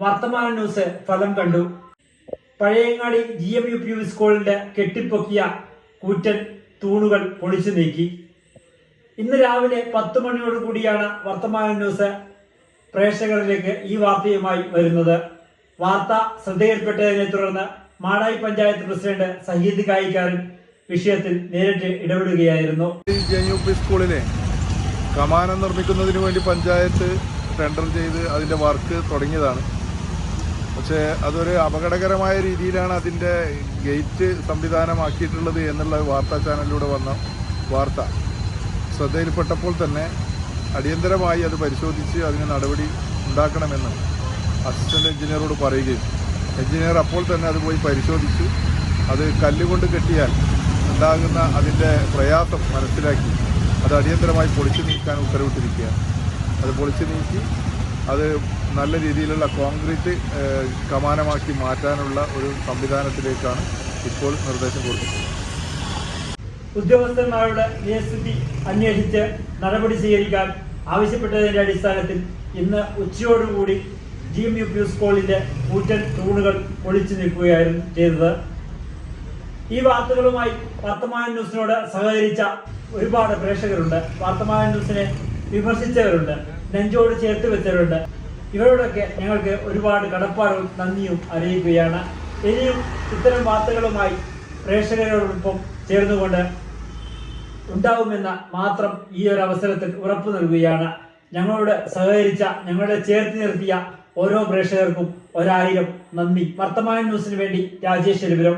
വർത്തമാന ന്യൂസ് ഫലം കണ്ടു. Pazhayangadi G M U P U സ്കൂളിന്റെ കെട്ടിപ്പൊക്കിയ കൂറ്റൻ തൂണുകൾ പൊളിച്ചു നീക്കി. ഇന്ന് രാവിലെ പത്ത് മണിയോട് കൂടിയാണ് വർത്തമാന ന്യൂസ് പ്രേക്ഷകരിലേക്ക് ഈ വാർത്തയുമായി വരുന്നത്. വാർത്ത ശ്രദ്ധയിൽപ്പെട്ടതിനെ തുടർന്ന് മാടായി പഞ്ചായത്ത് പ്രസിഡന്റ് സഹീദ് കായിക്കാരൻ വിഷയത്തിൽ നേരിട്ട് ഇടപെടുകയായിരുന്നു. സ്കൂളിലെ കമാനം നിർമ്മിക്കുന്നതിന് വേണ്ടി പഞ്ചായത്ത് ടെൻഡർ ചെയ്ത് അതിന്റെ വർക്ക് തുടങ്ങിയതാണ്. പക്ഷേ അതൊരു അപകടകരമായ രീതിയിലാണ് അതിന്റെ ഗേറ്റ് സംവിധാനമാക്കിയിട്ടുള്ളത് എന്നുള്ള വാർത്താ ചാനലിലൂടെ വന്ന വാർത്ത. ശ്രദ്ധയിൽപ്പെട്ടപ്പോൾ തന്നെ അടിയന്തരമായി അത് പരിശോധിച്ച് അതിന് നടപടി ഉണ്ടാക്കണമെന്ന് അസിസ്റ്റന്റ് എഞ്ചിനീയറോട് പറയുകയും എഞ്ചിനീയർ അപ്പോൾ തന്നെ അത് പോയി പരിശോധിച്ചു. അത് കല്ലുകൊണ്ട് കെട്ടിയാൽ ഉണ്ടാകുന്ന അതിന്റെ പ്രയാസം മനസ്സിലാക്കി അത് അടിയന്തരമായി പൊളിച്ചു നീക്കാൻ ഉത്തരവിട്ടിരിക്കുകയാണ്. അത് പൊളിച്ചു നീക്കി അത് നല്ല രീതിയിലുള്ള കോൺക്രീറ്റ് കമാനമാക്കി മാറ്റാനുള്ള ഒരു സംവിധാനത്തിലേക്കാണ് ഇപ്പോൾ നിർദ്ദേശം കൊടുത്തിട്ടുള്ളത്. ഉദ്യോഗസ്ഥന്മാരുടെ നിയസ്ഥിതി അന്വേഷിച്ച് നടപടി സ്വീകരിക്കാൻ ആവശ്യപ്പെട്ടതിന്റെ അടിസ്ഥാനത്തിൽ ഇന്ന് ഉച്ചയോടുകൂടി ജി എം യു പി സ്കൂളിന്റെ കൂറ്റൻ തൂണുകൾ ഒളിച്ചു നിൽക്കുകയായിരുന്നു ചെയ്തത്. ഈ വാർത്തകളുമായി വർത്തമാന ന്യൂസിനോട് സഹകരിച്ച ഒരുപാട് പ്രേക്ഷകരുണ്ട്. വർത്തമാന ന്യൂസിനെ വിമർശിച്ചവരുണ്ട്. നെഞ്ചോട് ചേർത്ത് വെച്ചിട്ടുണ്ട് ഇവരോടൊക്കെ ഞങ്ങൾക്ക് ഒരുപാട് കടപ്പാടും നന്ദിയും അറിയിക്കുകയാണ്. ഇനിയും ഇത്തരം വാർത്തകളുമായി പ്രേക്ഷകരോടൊപ്പം ചേർന്നുകൊണ്ട് ഉണ്ടാവുമെന്ന് മാത്രം ഈ ഒരു അവസരത്തിൽ ഉറപ്പു നൽകുകയാണ്. ഞങ്ങളോട് സഹകരിച്ച ഞങ്ങളെ ചേർത്ത് നിർത്തിയ ഓരോ പ്രേക്ഷകർക്കും ഒരായിരം നന്ദി. വർത്തമാന ന്യൂസിന് വേണ്ടി രാജേഷ് എരുപുരം